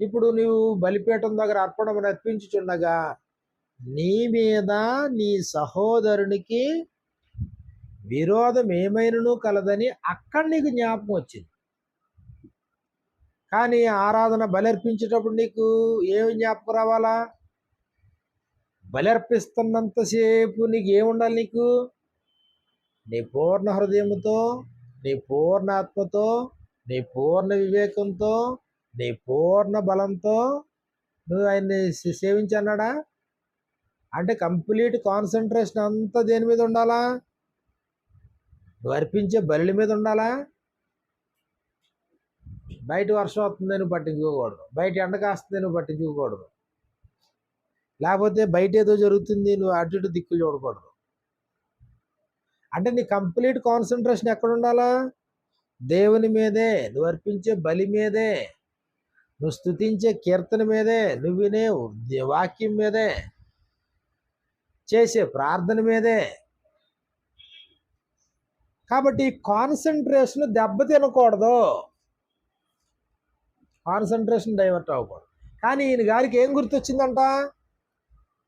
ఇప్పుడు నువ్వు బలిపీఠం దగ్గర అర్పణం అర్పించుచుండగా నీ మీద నీ సహోదరునికి విరోధం ఏమైనను కలదని అక్కడ నీకు జ్ఞాపకం వచ్చింది. కానీ ఆరాధన బలర్పించేటప్పుడు నీకు ఏమి జ్ఞాపకం రావాలా? బలర్పిస్తున్నంతసేపు నీకు ఏముండాలి నీకు? నీ పూర్ణ హృదయముతో నీ పూర్ణాత్మతో నీ పూర్ణ వివేకంతో నీ పూర్ణ బలంతో నువ్వు ఆయన్ని సేవించన్నాడా? అంటే కంప్లీట్ కాన్సన్ట్రేషన్ అంతా దేని మీద ఉండాలా? నువ్వు అర్పించే బలి మీద ఉండాలా? బయట వర్షం వస్తుంది నువ్వు పట్టించుకోకూడదు. బయట ఎండ కాస్తుంది నువ్వు పట్టించుకోకూడదు. లేకపోతే బయట ఏదో జరుగుతుంది నువ్వు అటు ఇటు దిక్కులు చూడకూడదు. అంటే నీ కంప్లీట్ కాన్సన్ట్రేషన్ ఎక్కడ ఉండాలా? దేవుని మీదే. నువ్వు అర్పించే బలి మీదే. నువ్వు స్థుతించే కీర్తన మీదే నువ్వు వినే వాక్యం మీదే చేసే ప్రార్థన మీదే. కాబట్టి కాన్సన్ట్రేషన్ దెబ్బ తినకూడదు. కాన్సన్ట్రేషన్ డైవర్ట్ అవ్వకూడదు. కానీ ఈయన గారికి ఏం గుర్తొచ్చిందంట?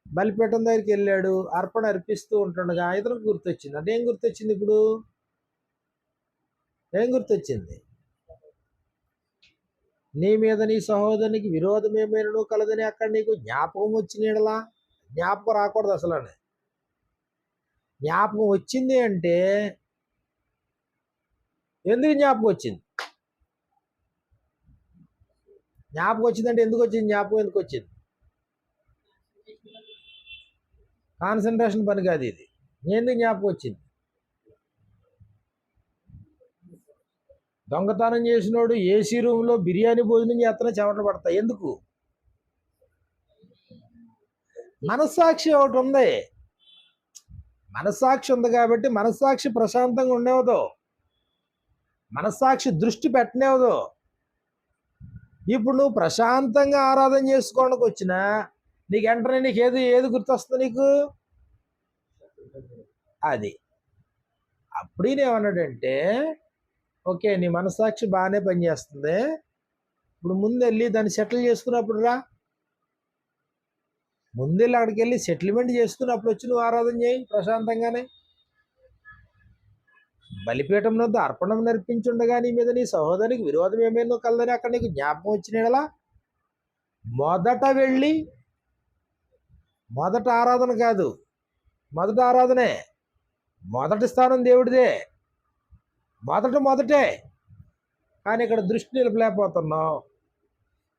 బలిపీఠం దగ్గరికి వెళ్ళాడు అర్పణ అర్పిస్తూ ఉంటుండగా ఇతనికి గుర్తొచ్చింది. అంటే ఏం గుర్తొచ్చింది ఇప్పుడు? ఏం గుర్తొచ్చింది? నీ మీద నీ సహోదరునికి విరోధం ఏమైనా కలదని అక్కడ నీకు జ్ఞాపకం వచ్చినలా జ్ఞాపకం రాకూడదు అసలు జ్ఞాపకం వచ్చింది అంటే ఎందుకు జ్ఞాపకం వచ్చింది? జ్ఞాపకం వచ్చిందంటే ఎందుకు వచ్చింది? జ్ఞాపకం ఎందుకు వచ్చింది? కాన్సన్ట్రేషన్ పని కాదు ఇది. ఎందుకు జ్ఞాపకం వచ్చింది? దొంగతనం చేసినోడు ఏసీ రూమ్లో బిర్యానీ భోజనం చేస్తున్నా చెమటలు పడతాయి. ఎందుకు? మనస్సాక్షి ఒకటి ఉంది. మనస్సాక్షి ఉంది కాబట్టి మనస్సాక్షి ప్రశాంతంగా ఉండేవదు మనస్సాక్షి దృష్టి పెట్టనేవదు ఇప్పుడు నువ్వు ప్రశాంతంగా ఆరాధన చేసుకోవడానికి వచ్చినా నీకు వెంటనే నీకు ఏది ఏది గుర్తొస్తుంది నీకు? అది. అప్పుడు ఏమన్నాడంటే ఓకే నీ మనసాక్షి బాగానే పనిచేస్తుంది. ఇప్పుడు ముందు వెళ్ళి దాన్ని సెటిల్ చేసుకున్నప్పుడు రా. ముందు వెళ్ళి అక్కడికి వెళ్ళి సెటిల్మెంట్ చేసుకున్నప్పుడు వచ్చి నువ్వు ఆరాధన చేయి ప్రశాంతంగానే. బలిపీఠం వద్ద అర్పణం నర్పించుండగా నీ మీద నీ సహోదరికి విరోధం ఏమైనా కలదని అక్కడ నీకు జ్ఞాపకం వచ్చినలా మొదట వెళ్ళి మొదట ఆరాధన కాదు మొదట ఆరాధనే. మొదటి స్థానం దేవుడిదే. మొదట మొదటే. కానీ ఇక్కడ దృష్టి నిలపలేకపోతున్నావు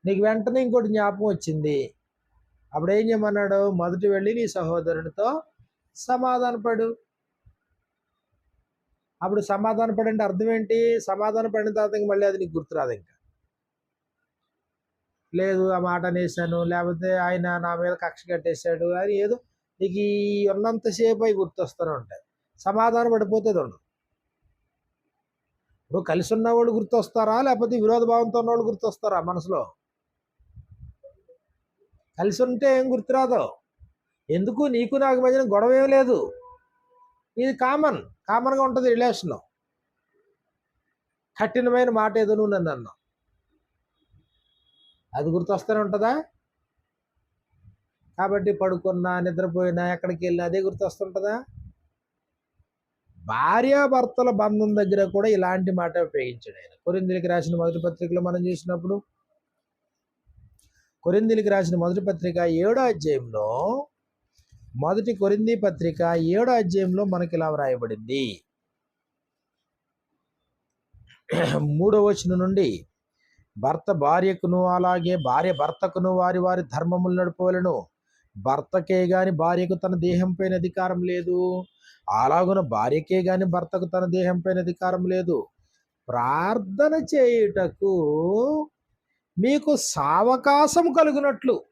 నీకు వెంటనే ఇంకోటి జ్ఞాపకం వచ్చింది. అప్పుడు ఏం చేయమన్నాడు? మొదటి వెళ్ళి నీ సహోదరునితో సమాధానపడు అప్పుడు సమాధాన అంటే అర్థం ఏంటి? సమాధాన పడిన తర్వాత ఇంక మళ్ళీ అది నీకు గుర్తురాదు ఇంకా. లేదు ఆ మాట అనేసాను లేకపోతే ఆయన నా మీద కక్ష కట్టేశాడు అని ఏదో నీకు ఈ ఉన్నంతసేపు అవి గుర్తొస్తూనే ఉంటాయి. సమాధాన పడిపోతే ఉండదు. ఇప్పుడు కలిసి ఉన్నవాళ్ళు గుర్తొస్తారా? లేకపోతే విరోధ భావంతో ఉన్నవాళ్ళు గుర్తొస్తారా మనసులో? కలిసి ఉంటే ఏం గుర్తురాదు? ఎందుకు? నీకు నాకు మధ్యన గొడవ ఏం లేదు. ఇది కామన్ కామన్గా ఉంటుంది రిలేషన్ కఠినమైన మాట ఏదో నువ్వు నన్ను అన్నావు. అది గుర్తొస్తూనే ఉంటుందా? కాబట్టి పడుకున్నా నిద్రపోయినా ఎక్కడికి వెళ్ళినా అదే గుర్తొస్తుంటుందా? భార్యాభర్తల బంధం దగ్గర కూడా ఇలాంటి మాట ఉపయోగించాడు ఆయన. కొరిందులకి రాసిన మొదటి పత్రికలో మనం చూసినప్పుడు కొరిందులకి రాసిన మొదటి పత్రిక ఏడో అధ్యాయంలో మొదటి కొరింది పత్రిక ఏడో అధ్యాయంలో మనకి ఇలా వ్రాయబడింది. మూడో వచనం నుండి భర్త భార్యకును అలాగే భార్య భర్తకును వారి వారి ధర్మములు నడుపవలను భర్తకే గాని భార్యకు తన దేహంపైన అధికారం లేదు. అలాగున భార్యకే గాని భర్తకు తన దేహంపైన అధికారం లేదు. ప్రార్థన చేయుటకు మీకు సావకాశం కలుగునట్లు.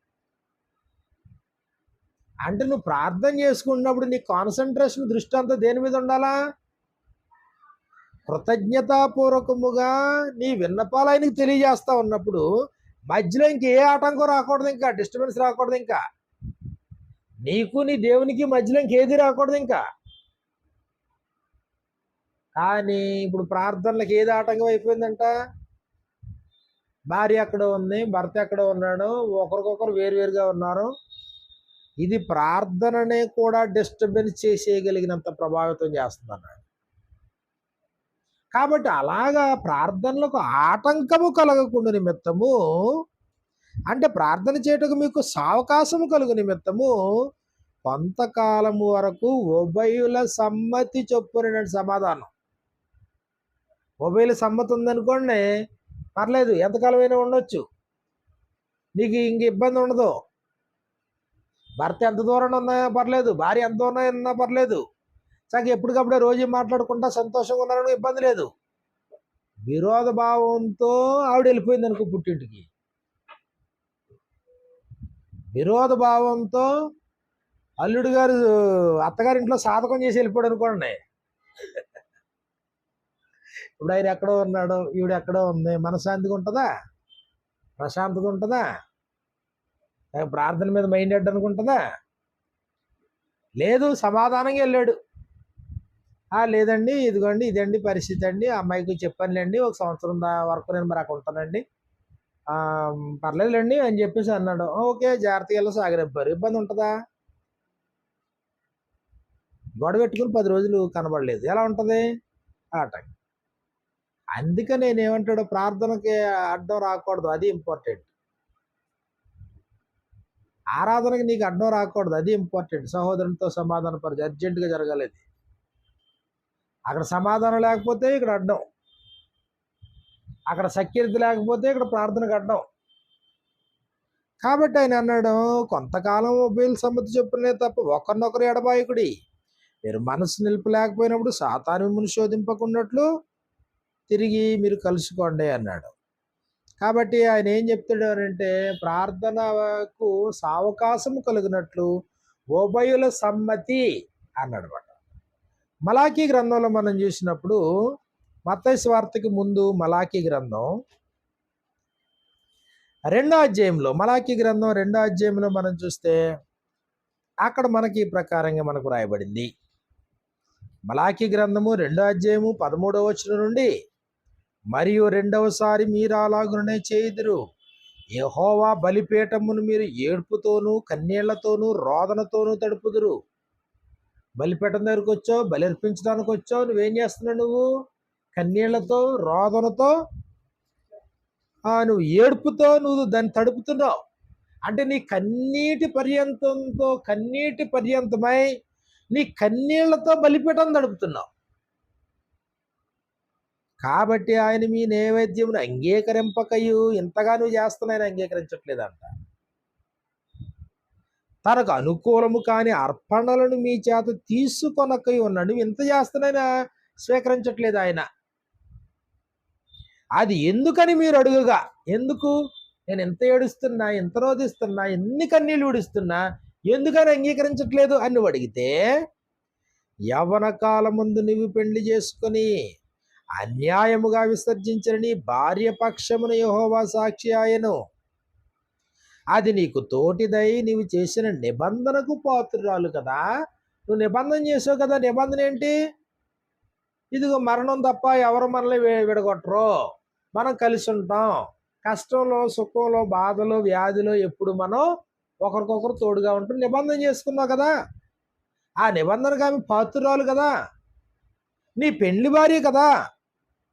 అంటే నువ్వు ప్రార్థన చేసుకున్నప్పుడు నీ కాన్సన్ట్రేషన్ దృష్టి అంతా దేని మీద ఉండాలా? కృతజ్ఞతాపూర్వకముగా నీ విన్నపాలు ఆయనకి తెలియజేస్తా ఉన్నప్పుడు మధ్యలో ఇంక ఏ ఆటంకం రాకూడదు ఇంకా డిస్టర్బెన్స్ రాకూడదు ఇంకా. నీకు నీ దేవునికి మధ్యలో ఇంకేది రాకూడదు ఇంకా. కానీ ఇప్పుడు ప్రార్థనలకు ఏది ఆటంకం అయిపోయిందంట? భార్య అక్కడ ఉంది భర్త ఎక్కడో ఉన్నాడు ఒకరికొకరు వేరువేరుగా ఉన్నారు. ఇది ప్రార్థననే కూడా డిస్టర్బెన్స్ చేసేయగలిగినంత ప్రభావితం చేస్తుంది అన్నాడు కాబట్టి అలాగా ప్రార్థనలకు ఆటంకము కలగకుండా నిమిత్తము అంటే ప్రార్థన చేయటకు మీకు సావకాశము కలుగు నిమిత్తము కొంతకాలము వరకు ఉభయుల సమ్మతి చొప్పున సమాధానం. మొబైల్ సమ్మతి ఉందనుకోండి పర్లేదు ఎంతకాలమైనా ఉండొచ్చు. నీకు ఇంక ఇబ్బంది ఉండదు. భర్త ఎంత దూరం ఉన్నా పర్లేదు భార్య ఎంత దూరం ఉన్నా పర్లేదు. చక్కగా ఎప్పటికప్పుడే రోజు మాట్లాడుకుంటా సంతోషంగా ఉన్నారని ఇబ్బంది లేదు. విరోధ భావంతో ఆవిడ వెళ్ళిపోయింది అనుకో పుట్టింటికి. విరోధ భావంతో అల్లుడు గారు అత్తగారి ఇంట్లో సాధకం చేసి వెళ్ళిపోయాడు అనుకోండి. ఇప్పుడు ఆయన ఎక్కడో ఉన్నాడు ఈవిడ ఎక్కడో ఉంది మనశ్శాంతిగా ఉంటుందా? ప్రశాంతత ఉంటుందా? ప్రార్థన మీద మైండ్ హెడ్ అనుకుంటుందా? లేదు సమాధానంగా వెళ్ళాడు. లేదండి ఇదిగోండి ఇదండి పరిస్థితి అండి అమ్మాయికి చెప్పానులేండి ఒక సంవత్సరం దా- వరకు నేను మరి అక్కడ ఉంటానండి. పర్లేదులేండి అని చెప్పేసి అన్నాడు. ఓకే జాగ్రత్తగా వెళ్ళి సాగనివ్వరు ఇబ్బంది ఉంటుందా? గొడవ పెట్టుకుని పది రోజులు కనబడలేదు. ఎలా ఉంటుంది? ఆట అందుకే నేను ఏమంటాడు ప్రార్థనకి అడ్డం రాకూడదు అది ఇంపార్టెంట్ ఆరాధనకి నీకు అడ్డం రాకూడదు అది ఇంపార్టెంట్ సహోదరునితో సమాధాన పరిచయం అర్జెంటుగా జరగాలి అక్కడ సమాధానం లేకపోతే ఇక్కడ అడ్డం. అక్కడ సఖ్యత లేకపోతే ఇక్కడ ప్రార్థనకు అడ్డం. కాబట్టి ఆయన అన్నాడు కొంతకాలం ఉభయల సమ్మతి చెప్పునే తప్ప ఒకరినొకరు ఎడబాయకుడి. మీరు మనసు నిలుపు లేకపోయినప్పుడు సాతాను మిమ్మల్ని శోధింపకున్నట్లు తిరిగి మీరు కలుసుకోండి అన్నాడు. కాబట్టి ఆయన ఏం చెప్తాడు అంటే ప్రార్థనకు సావకాశం కలిగినట్లు ఉభయుల సమ్మతి అన్నాడు మలాఖీ గ్రంథంలో మనం చూసినప్పుడు మత్తయి ముందు మలాఖీ గ్రంథం రెండో అధ్యాయంలో మలాఖీ గ్రంథం రెండో అధ్యాయంలో మనం చూస్తే అక్కడ మనకి ఈ ప్రకారంగా మనకు రాయబడింది మలాఖీ గ్రంథము రెండో అధ్యాయము పదమూడవ వచనం నుండి మరియు రెండవసారి మీరు అలాగునే చేయుదురు. యహోవా బలిపీఠమును మీరు ఏడుపుతోనూ కన్నీళ్ళతోనూ రోదనతోనూ తడుపుదురు. బలిపీఠం దగ్గరకు వచ్చావు బలి అర్పించడానికి వచ్చావు నువ్వేం చేస్తున్నావు నువ్వు? కన్నీళ్ళతో రోదనతో నువ్వు ఏడుపుతో నువ్వు దాన్ని తడుపుతున్నావు. అంటే నీ కన్నీటి పర్యంతంతో కన్నీటి పర్యంతమై నీ కన్నీళ్ళతో బలిపీఠం తడుపుతున్నావు. కాబట్టి ఆయన మీ నైవేద్యమును అంగీకరింపకయు. ఇంతగా నువ్వు చేస్తున్నా ఆయన అంగీకరించట్లేదంట. తనకు అనుకూలము కాని అర్పణలను మీ చేత తీసుకొనకై ఉన్నాడు ఇంత చేస్తున్నాయినా స్వీకరించట్లేదు ఆయన. అది ఎందుకని మీరు అడుగుగా? ఎందుకు? నేను ఎంత ఏడుస్తున్నా ఎంత రోధిస్తున్నా ఎన్ని కన్నీళ్ళు ఊడిస్తున్నా ఎందుకని అంగీకరించట్లేదు? అని అడిగితే యవన కాలముందు నువ్వు పెళ్ళి చేసుకొని అన్యాయముగా విసర్జించిన నీ భార్య పక్షమున యహోవా సాక్షి ఆయను. అది నీకు తోటిదై నీవు చేసిన నిబంధనకు పాత్రురాలు కదా. నువ్వు నిబంధన చేసావు కదా. నిబంధన ఏంటి? ఇదిగో మరణం తప్ప ఎవరు మనల్ని విడగొట్టరు. మనం కలిసి ఉంటాం. కష్టంలో సుఖంలో బాధలో వ్యాధిలో ఎప్పుడు మనం ఒకరికొకరు తోడుగా ఉంటూ నిబంధన చేసుకున్నావు కదా. ఆ నిబంధనకు ఆమె పాత్రురాలు కదా. నీ పెళ్ళి భార్య కదా.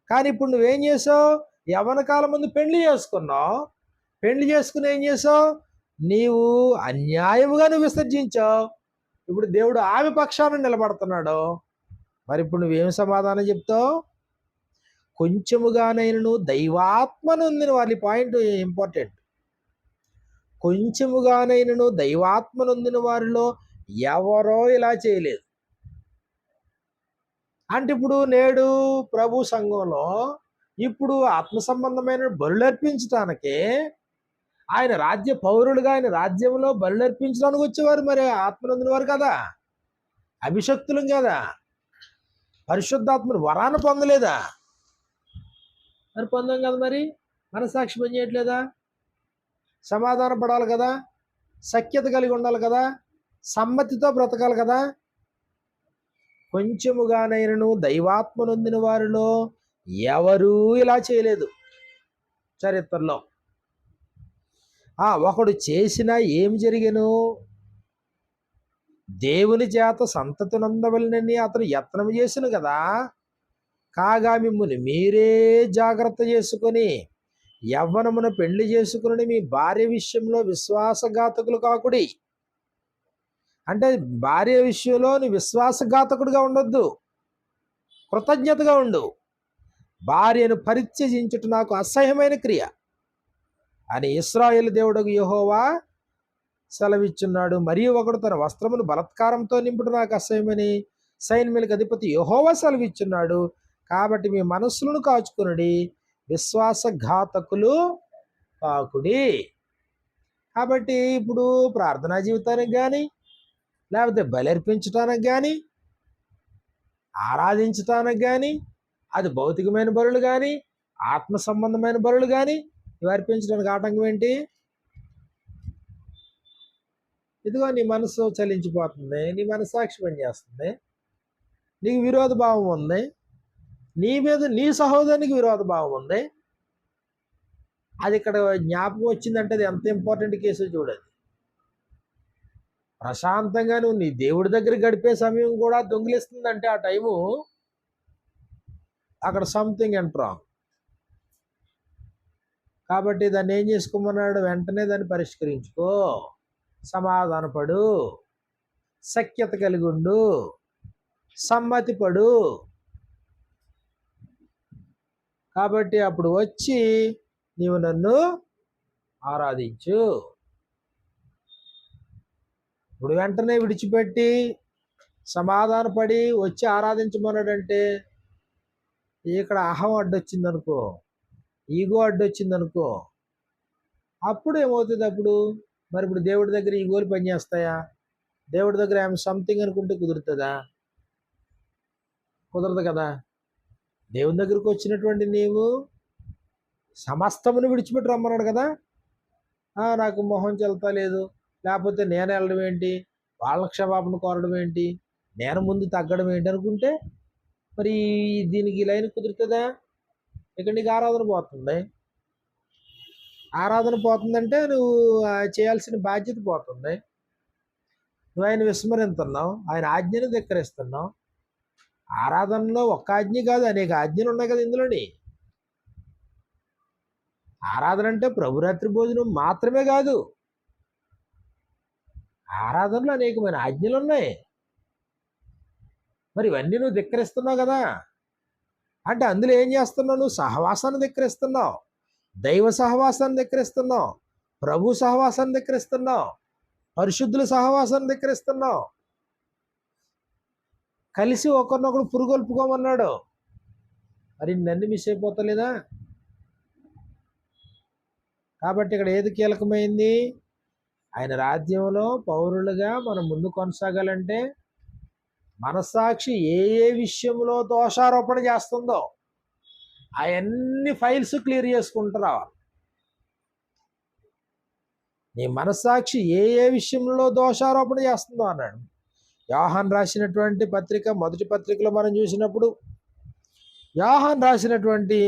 కానీ ఇప్పుడు నువ్వేం చేసావు? యవన కాలం ముందు పెళ్ళి చేసుకున్నావు. పెళ్ళి చేసుకుని ఏం చేసావు? నీవు అన్యాయముగా నువ్వు విసర్జించావు. ఇప్పుడు దేవుడు ఆమె పక్షాన నిలబడుతున్నాడు. మరి ఇప్పుడు నువ్వేం సమాధానం చెప్తావు? కొంచెముగానైనను దైవాత్మనుందిన వాళ్ళ పాయింట్ ఇంపార్టెంట్. కొంచెముగానైనను దైవాత్మనుందిన వారిలో. ఎవరో ఇలా చేయలేదు. అంటే ఇప్పుడు నేడు ప్రభు సంఘంలో ఇప్పుడు ఆత్మ సంబంధమైన బలులర్పించటానికి ఆయన రాజ్య పౌరులుగా ఆయన రాజ్యంలో బలులర్పించడానికి వచ్చేవారు మరి ఆత్మనందిన వారు కదా? అభిషక్తులం కదా? పరిశుద్ధాత్మను వరాన పొందలేదా? మరి పొందాం కదా మరి? మనసాక్షి పని చేయట్లేదా? సమాధాన పడాలి కదా? సఖ్యత కలిగి ఉండాలి కదా? సమ్మతితో బ్రతకాలి కదా? కొంచెముగానైనను దైవాత్మనొందిన వారిలో ఎవరూ ఇలా చేయలేదు. చరిత్రలో. ఆ ఒకడు చేసినా ఏమి జరిగను? దేవుని చేత సంతతి నందవలనని అతను యత్నం చేసిన కదా? కాగా మిమ్మల్ని మీరే జాగ్రత్త చేసుకొని యవ్వనమున పెళ్ళి చేసుకుని మీ భార్య విషయంలో విశ్వాసఘాతకులు కాకుడి. అంటే భార్య విషయంలో నీ విశ్వాసఘాతకుడిగా ఉండొద్దు. కృతజ్ఞతగా ఉండు. భార్యను పరిత్యజించుట నాకు అసహ్యమైన క్రియ. అని ఇస్రాయేల్ దేవుడు యహోవా సెలవిచ్చున్నాడు. మరియు ఒకడు తన వస్త్రమును బలత్కారంతో నింపుడు నాకు అసహ్యమని సైన్యులకు అధిపతి యహోవా సెలవిచ్చున్నాడు. కాబట్టి మీ మనస్సులను కాచుకునుడి. విశ్వాసఘాతకులు కాకుడి కాబట్టి ఇప్పుడు ప్రార్థనా జీవితానికి కానీ లేకపోతే బలర్పించటానికి కానీ ఆరాధించటానికి కానీ అది భౌతికమైన బరులు కానీ ఆత్మ సంబంధమైన బరులు కానీ ఇవి అర్పించడానికి ఆటంకం ఏంటి? ఇదిగో నీ మనసు చలించిపోతుంది నీ మనసాక్షి పనిచేస్తుంది నీకు విరోధ భావం ఉంది నీ మీద నీ సహోదరునికి విరోధ భావం ఉంది. అది ఇక్కడ జ్ఞాపకం వచ్చిందంటే అది ఎంత ఇంపార్టెంట్ కేసు చూడదు ప్రశాంతంగా నువ్వు నీ దేవుడి దగ్గర గడిపే సమయం కూడా దొంగిలిస్తుందంటే ఆ టైము అక్కడ సంథింగ్ ఎంట్రా కాబట్టి దాన్ని ఏం చేసుకోమన్నాడు? వెంటనే దాన్ని పరిష్కరించుకో. సమాధానపడు సఖ్యత కలిగి ఉండు. సమ్మతి పడు. కాబట్టి అప్పుడు వచ్చి నీవు నన్ను ఆరాధించు. ఇప్పుడు వెంటనే విడిచిపెట్టి సమాధానపడి వచ్చి ఆరాధించమన్నాడంటే ఇక్కడ అహం అడ్డొచ్చింది అనుకో ఈగో అడ్డొచ్చింది అనుకో అప్పుడు ఏమవుతుంది అప్పుడు? మరి ఇప్పుడు దేవుడి దగ్గర ఈగోలు పనిచేస్తాయా? దేవుడి దగ్గర ఏమైనా సంథింగ్ అనుకుంటే కుదురుతుందా? కుదరదు కదా. దేవుని దగ్గరకు వచ్చినటువంటి నీవు సమస్తమును విడిచిపెట్టి రమ్మన్నాడు కదా. నాకు మొహం చెల్తా లేదు. లేకపోతే నేను వెళ్ళడం ఏంటి? వాళ్ళ క్షమాపణ కోరడం ఏంటి? నేను ముందు తగ్గడం ఏంటి అనుకుంటే మరి దీనికి లైన్ కుదురుతుందా? ఇక్కడ నీకు ఆరాధన పోతుంది. ఆరాధన పోతుందంటే నువ్వు చేయాల్సిన బాధ్యత పోతుంది. నువ్వు ఆయన విస్మరిస్తున్నావు ఆయన ఆజ్ఞను ధిక్కరిస్తున్నావు. ఆరాధనలో ఒక్క ఆజ్ఞ కాదు అనేక ఆజ్ఞలు ఉన్నాయి కదా ఇందులోని. ఆరాధన అంటే ప్రభురాత్రి భోజనం మాత్రమే కాదు. ఆరాధనలో అనేకమైన ఆజ్ఞలు ఉన్నాయి. మరి ఇవన్నీ నువ్వు ధిక్కరిస్తున్నావు కదా? అంటే అందులో ఏం చేస్తున్నావు? నువ్వు సహవాసాన్ని ధిక్కరిస్తున్నావు. దైవ సహవాసాన్ని ధిక్కరిస్తున్నావు. ప్రభు సహవాసాన్ని ధిక్కరిస్తున్నావు. పరిశుద్ధుల సహవాసాన్ని ధిక్కరిస్తున్నావు. కలిసి ఒకరినొకరు పురుగొల్పుకోమన్నాడు. మరి నన్ను మిస్ అయిపోతలేదా? కాబట్టి ఇక్కడ ఏది కీలకమైంది? ఆయన రాజ్యంలో పౌరులుగా మనం ముందు కొనసాగాలంటే మనస్సాక్షి ఏ ఏ విషయంలో దోషారోపణ చేస్తుందో అవన్నీ ఫైల్స్ క్లియర్ చేసుకుంటూ రావాలి. నీ మనస్సాక్షి ఏ ఏ విషయంలో దోషారోపణ చేస్తుందో అన్నాడు. యాహాన్ రాసినటువంటి పత్రిక మొదటి పత్రికలో మనం చూసినప్పుడు యాహాన్ రాసినటువంటి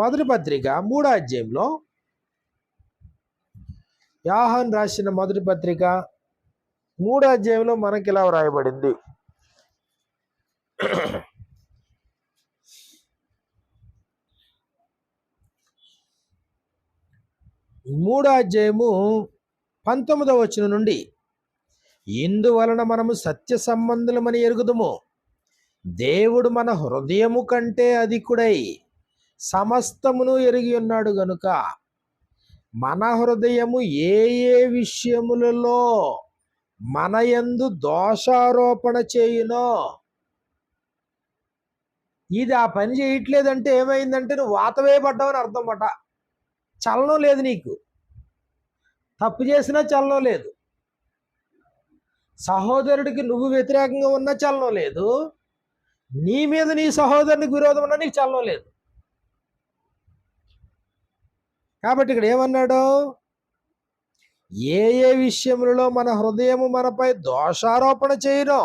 మొదటి పత్రిక మూడో అధ్యాయంలో యాహాన్ రాసిన మొదటి పత్రిక మూడో అధ్యాయంలో మనకి ఇలా వ్రాయబడింది మూడో అధ్యాయము పంతొమ్మిదవ వచ్చిన నుండి ఇందువలన మనము సత్య సంబంధులమని ఎరుగుదుము. దేవుడు మన హృదయము కంటే అధికుడై సమస్తమును ఎరిగి ఉన్నాడు గనుక మన హృదయము ఏ ఏ విషయములలో మన యందు దోషారోపణ చేయునో. ఇది ఆ పని చేయట్లేదంటే ఏమైందంటే నువ్వు వాతవేయబడ్డావని అర్థం పట చలనం లేదు నీకు. తప్పు చేసినా చలనం లేదు. సహోదరుడికి నువ్వు వ్యతిరేకంగా ఉన్నా చలనం లేదు. నీ మీద నీ సహోదరునికి విరోధం ఉన్నా నీకు చలనం లేదు. కాబట్టి ఇక్కడ ఏమన్నాడు? ఏ ఏ విషయములలో మన హృదయము మనపై దోషారోపణ చేయను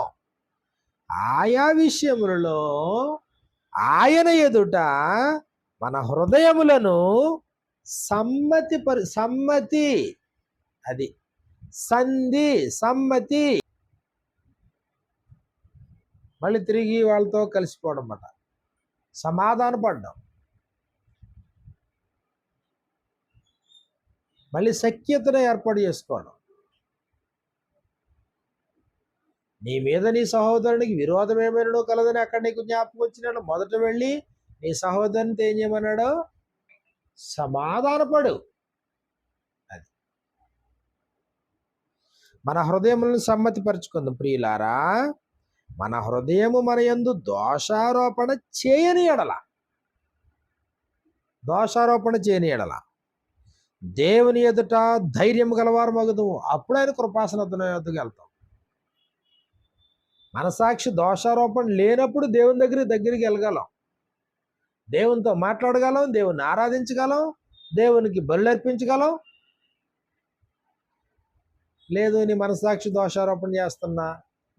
ఆయా విషయములలో ఆయన ఎదుట మన హృదయములను సమ్మతి పరి సమ్మతి అది సంధి సమ్మతి. మళ్ళీ తిరిగి వాళ్ళతో కలిసిపోవడం అన్నమాట. సమాధాన మళ్ళీ సఖ్యతను ఏర్పాటు చేసుకోవడం. నీ మీద నీ సహోదరునికి విరోధం ఏమైనా కలదని అక్కడ నీకు జ్ఞాపకం వచ్చినాడు మొదట వెళ్ళి నీ సహోదరునితో ఏం చేయమన్నాడు? సమాధానపడు. అది. మన హృదయములను సమ్మతిపరుచుకుందాం ప్రియులారా. మన హృదయము మన యందు దోషారోపణ చేయని ఎడల. దోషారోపణ చేయని ఎడల. దేవుని ఎదుట ధైర్యం గలవారు మగుదుము అప్పుడు ఆయన కృపాసనతను ఎదుగు వెళ్తాం. మనసాక్షి దోషారోపణ లేనప్పుడు దేవుని దగ్గర దగ్గరికి వెళ్ళగలం. దేవునితో మాట్లాడగలం దేవుని ఆరాధించగలం దేవునికి బలు అర్పించగలం. లేదు నీ మనసాక్షి దోషారోపణ చేస్తున్నా.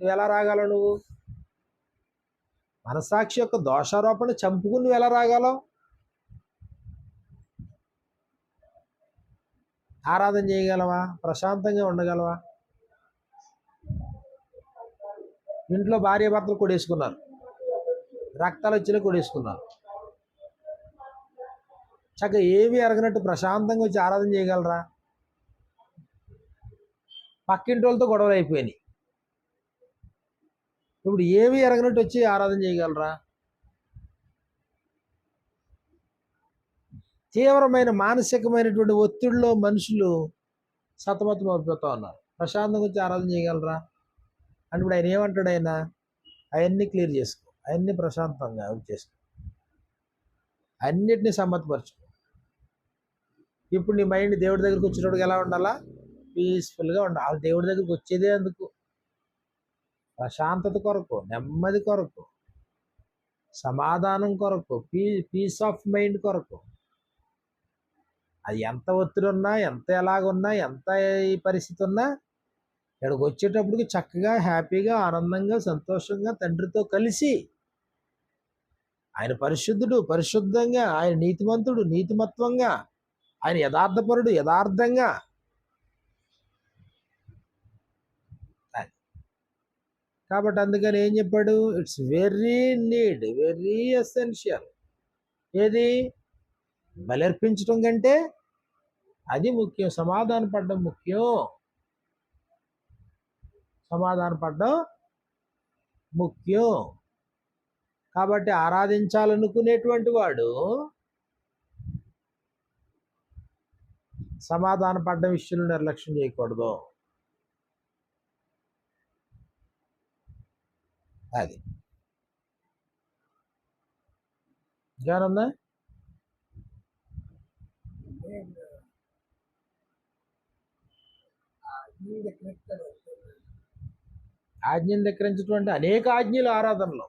నువ్వు ఎలా రాగలవు నువ్వు? మనసాక్షి యొక్క దోషారోపణ చంపుకుని నువ్వు ఎలా రాగలవు ఆరాధన చేయగలవా? ప్రశాంతంగా ఉండగలవా? ఇంట్లో భార్య భర్తలు కొడేసుకున్నారు. రక్తాలు వచ్చినా కొడేసుకున్నారు. చక్కగా ఏవి ఎరగనట్టు ప్రశాంతంగా వచ్చి ఆరాధన చేయగలరా? పక్కింటి వాళ్ళతో గొడవలు అయిపోయినాయి. ఇప్పుడు ఏవి ఎరగనట్టు వచ్చి ఆరాధన చేయగలరా? తీవ్రమైన మానసికమైనటువంటి ఒత్తిడిలో మనుషులు సతమతం అయిపోతూ ఉన్నారు. ప్రశాంతంగా వచ్చి ఆరాధన చేయగలరా? అంటే ఇప్పుడు ఆయన ఏమంటాడు ఆయన? అవన్నీ క్లియర్ చేసుకో. అవన్నీ ప్రశాంతంగా చేసుకో. అన్నిటినీ సమ్మతపరచుకో. ఇప్పుడు నీ మైండ్ దేవుడి దగ్గరికి వచ్చినప్పుడు ఎలా ఉండాలా? పీస్ఫుల్గా ఉండాలి దేవుడి దగ్గరికి వచ్చేదే అందుకు. ప్రశాంతత కొరకు నెమ్మది కొరకు సమాధానం కొరకు పీ పీస్ ఆఫ్ మైండ్ కొరకు. అది ఎంత ఒత్తిడి ఉన్నా ఎంత ఎలాగున్నా ఎంత ఈ పరిస్థితి ఉన్నా ఇక్కడికి వచ్చేటప్పటికి చక్కగా హ్యాపీగా ఆనందంగా సంతోషంగా తండ్రితో కలిసి ఆయన పరిశుద్ధుడు పరిశుద్ధంగా ఆయన నీతిమంతుడు నీతిమత్వంగా ఆయన యథార్థపరుడు యథార్థంగా. కాబట్టి అందుకని ఏం చెప్పాడు? It's very need very essential ఏది? బలర్పించడం కంటే అది ముఖ్యం. సమాధాన పడడం ముఖ్యం. సమాధాన పడడం ముఖ్యం. కాబట్టి ఆరాధించాలనుకునేటువంటి వాడు సమాధాన పడ్డ విషయంలో నిర్లక్ష్యం చేయకూడదు. అది. ఇంకేమన్నా ఆజ్ఞను ధిక్కరించినటువంటి అనేక ఆజ్ఞలు ఆరాధనలో.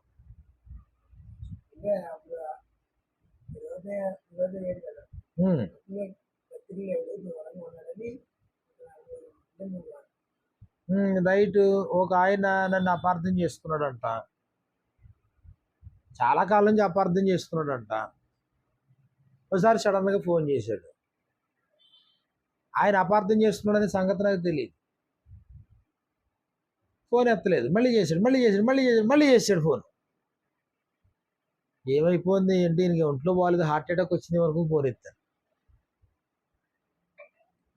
రైట్ ఒక ఆయన నన్ను అపార్థం చేసుకున్నాడంట. చాలా కాలం నుంచి అపార్థం చేసుకున్నాడంట. ఒకసారి సడన్గా ఫోన్ చేశాడు. ఆయన అపార్థం చేసుకున్నాడనే సంగతి నాకు తెలియదు ఫోన్ ఎత్తలేదు. మళ్ళీ చేశాడు మళ్ళీ చేశాడు మళ్ళీ చేశాడు మళ్ళీ చేశాడు ఫోన్. ఏమైపోయింది? ఏంటి? దీనికి ఒంట్లో బాగాలేదు హార్ట్ అటాక్ వచ్చింది వరకు ఫోన్ ఎత్తాను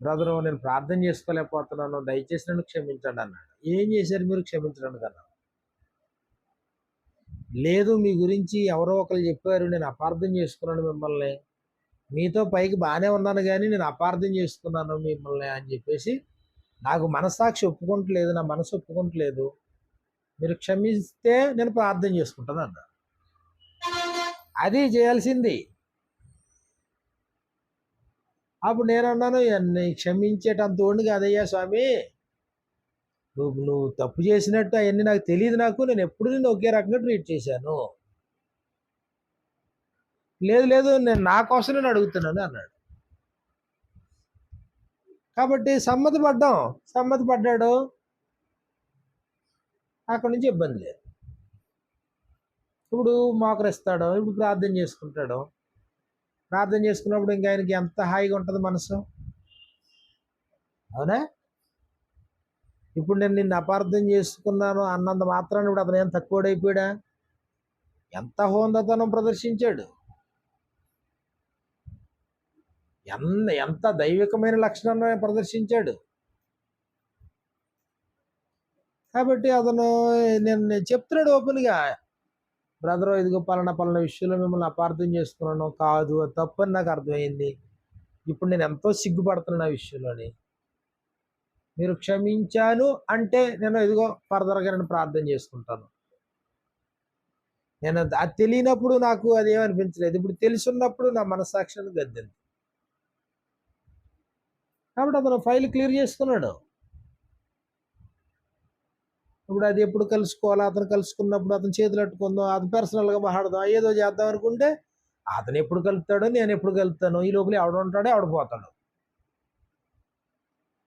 బ్రదరు నేను ప్రార్థన చేసుకోలేకపోతున్నాను దయచేసి నన్ను క్షమించండి అన్నాడు. ఏం చేశారు మీరు? క్షమించడానికి అన్నాడు. లేదు మీ గురించి ఎవరో ఒకరు చెప్పారు నేను అపార్థం చేసుకున్నాను మిమ్మల్ని. మీతో పైకి బాగానే ఉన్నాను కానీ నేను అపార్థం చేసుకున్నాను మిమ్మల్ని అని చెప్పేసి నాకు మనస్సాక్షి ఒప్పుకుంటలేదు నా మనసు ఒప్పుకుంటలేదు మీరు క్షమిస్తే నేను ప్రార్థన చేసుకుంటాను అన్నారు అది చేయాల్సింది. అప్పుడు నేను అన్నాను క్షమించేటంత ఓడిని కాదయ్యా స్వామి. నువ్వు నువ్వు తప్పు చేసినట్టు అవన్నీ నాకు తెలియదు నాకు నేను ఎప్పుడు నేను ఒకే రకంగా ట్రీట్ చేశాను. లేదు లేదు నేను నా కోసం నేను అడుగుతున్నాను అన్నాడు. కాబట్టి సమ్మతి పడ్డాం సమ్మతి పడ్డాడు అక్కడి నుంచి ఇబ్బంది లేదు. ఇప్పుడు మోకరిస్తాడు ఇప్పుడు ప్రార్థన చేసుకుంటాడు. ప్రార్థన చేసుకున్నప్పుడు ఇంకా ఆయనకి ఎంత హాయిగా ఉంటుంది మనసు? అవునా? ఇప్పుడు నేను నిన్ను అపార్థం చేసుకున్నాను అన్నంత మాత్రాన్ని ఇప్పుడు అతను ఏం తక్కువడైపోయాడా? ఎంత హోందతనం ప్రదర్శించాడు? ఎంత ఎంత దైవికమైన లక్షణాన్ని ప్రదర్శించాడు. కాబట్టి అతను నేను నేను చెప్తున్నాడు ఓపెన్గా. బ్రదర్ ఇదిగో పలానా పలానా విషయంలో మిమ్మల్ని అపార్థం చేసుకున్నాను. కాదు అది తప్పని నాకు అర్థమైంది. ఇప్పుడు నేను ఎంతో సిగ్గుపడుతున్నాను ఆ విషయంలోని. మీరు క్షమించాను అంటే నేను ఇదిగో ఫర్దర్గా నేను ప్రార్థన చేసుకుంటాను. నేను అది తెలియనప్పుడు నాకు అది ఏమనిపించలేదు ఇప్పుడు తెలుసున్నప్పుడు నా మనస్సాక్షిని గద్దింది. కాబట్టి అతను ఫైల్ క్లియర్ చేసుకున్నాడు ఇప్పుడు అది ఎప్పుడు కలుసుకోవాలా అతను కలుసుకున్నప్పుడు అతను చేతులు పెట్టుకుందాం అతను పర్సనల్గా మాట్లాడదాం ఏదో చేద్దాం అనుకుంటే అతను ఎప్పుడు కలుపుతాడో నేను ఎప్పుడు కలుపుతాను ఈ లోపల ఎవడు ఉంటాడో ఆవిడ పోతాడు.